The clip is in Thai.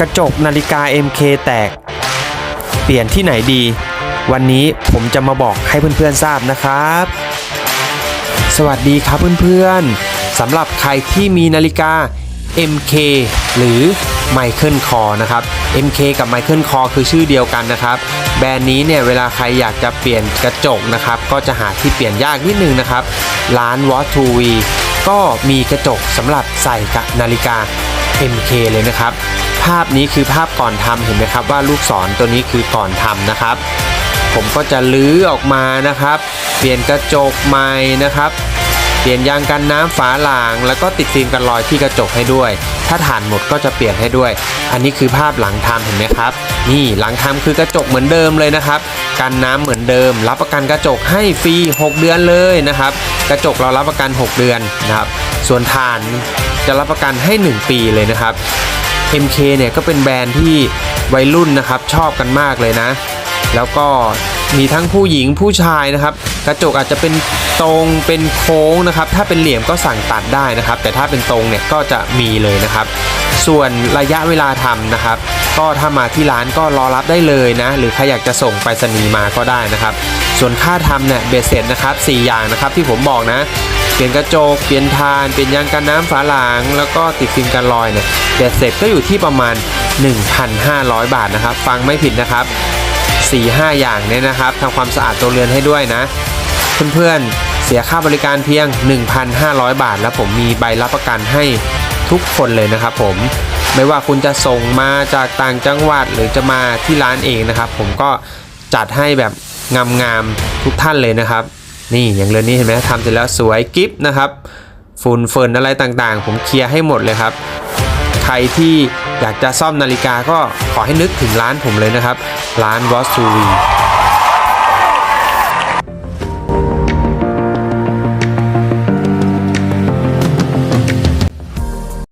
กระจกนาฬิกา MK แตก เปลี่ยนที่ไหนดี วันนี้ผมจะมาบอกให้เพื่อนๆทราบนะครับ สวัสดีครับเพื่อนๆสำหรับใครที่มีนาฬิกา MK หรือ Michael Kor นะครับ MK กับ Michael Kor คือชื่อเดียวกันนะครับ แบรนด์นี้เนี่ยเวลาใครอยากจะเปลี่ยนกระจกนะครับ ก็จะหาที่เปลี่ยนยากนิดนึงนะครับ ร้าน w a t 2 V ก็มีกระจกสำหรับใส่กับนาฬิกา MK เลยนะครับ ภาพนี้คือภาพก่อนทำเห็นไหมครับว่าลูกศรตัวนี้คือก่อนทำนะครับ ผมก็จะลื้อออกมานะครับ เปลี่ยนกระจกใหม่นะครับเปลี่ยนยางกันน้ำฝาหลางแล้วก็ติดฟิล์มกันรอยที่กระจกให้ด้วย ถ้าฐานหมดก็จะเปลี่ยนให้ด้วย อันนี้คือภาพหลังทำเห็นไหมครับ นี่หลังทำคือกระจกเหมือนเดิมเลยนะครับ กันน้ำเหมือนเดิม รับประกันกระจกให้ฟรี 6 เดือนเลยนะครับ กระจกเรารับประกัน 6 เดือนนะครับ ส่วนฐานจะรับประกันให้ 1 ปีเลยนะครับ MK เนี่ยก็เป็นแบรนด์ที่วัยรุ่นนะครับชอบกันมากเลยนะ แล้วก็มีทั้งผู้หญิงผู้ชายนะครับ กระจกอาจจะเป็นตรงเป็นโค้งนะครับ ถ้าเป็นเหลี่ยมก็สั่งตัดได้นะครับ แต่ถ้าเป็นตรงเนี่ยก็จะมีเลยนะครับ ส่วนระยะเวลาทำนะครับ ก็ถ้ามาที่ร้านก็รอรับได้เลยนะ หรือใครอยากจะส่งไปรษณีย์มาก็ได้นะครับ ส่วนค่าทำเนี่ยเบสเสร็จนะครับ 4 อย่างนะครับที่ผมบอกนะ ปลี่ยนกระจก เปลี่ยนทาน เปลี่ยนยางกันน้ำฝาหลัง แล้วก็ติดฟิล์มกันรอยเนี่ยเบ็ดเสร็จก็อยู่ที่ประมาณ 1,500 บาทนะครับ ฟังไม่ผิดนะครับ 4-5 อย่างเนี่ยนะครับทำความสะอาดตัวเรือนให้ด้วยนะ เพื่อนๆ เสียค่าบริการเพียง 1,500 บาท แล้วผมมีใบรับประกันให้ทุกคนเลยนะครับผมไม่ว่าคุณจะส่งมาจากต่างจังหวัดหรือจะมาที่ร้านเองนะครับ ผมก็จัดให้แบบงามๆทุกท่านเลยนะครับ นี่อย่างเรือนนี้เห็นไหมทำเสร็จแล้วสวยกิฟนะครับฝุ่นเฟินอะไรต่างๆ ผมเคลียร์ให้หมดเลยครับ ใครที่อยากจะซ่อมนาฬิกาก็ขอให้นึกถึงร้านผมเลยนะครับ ร้านวอสซูวี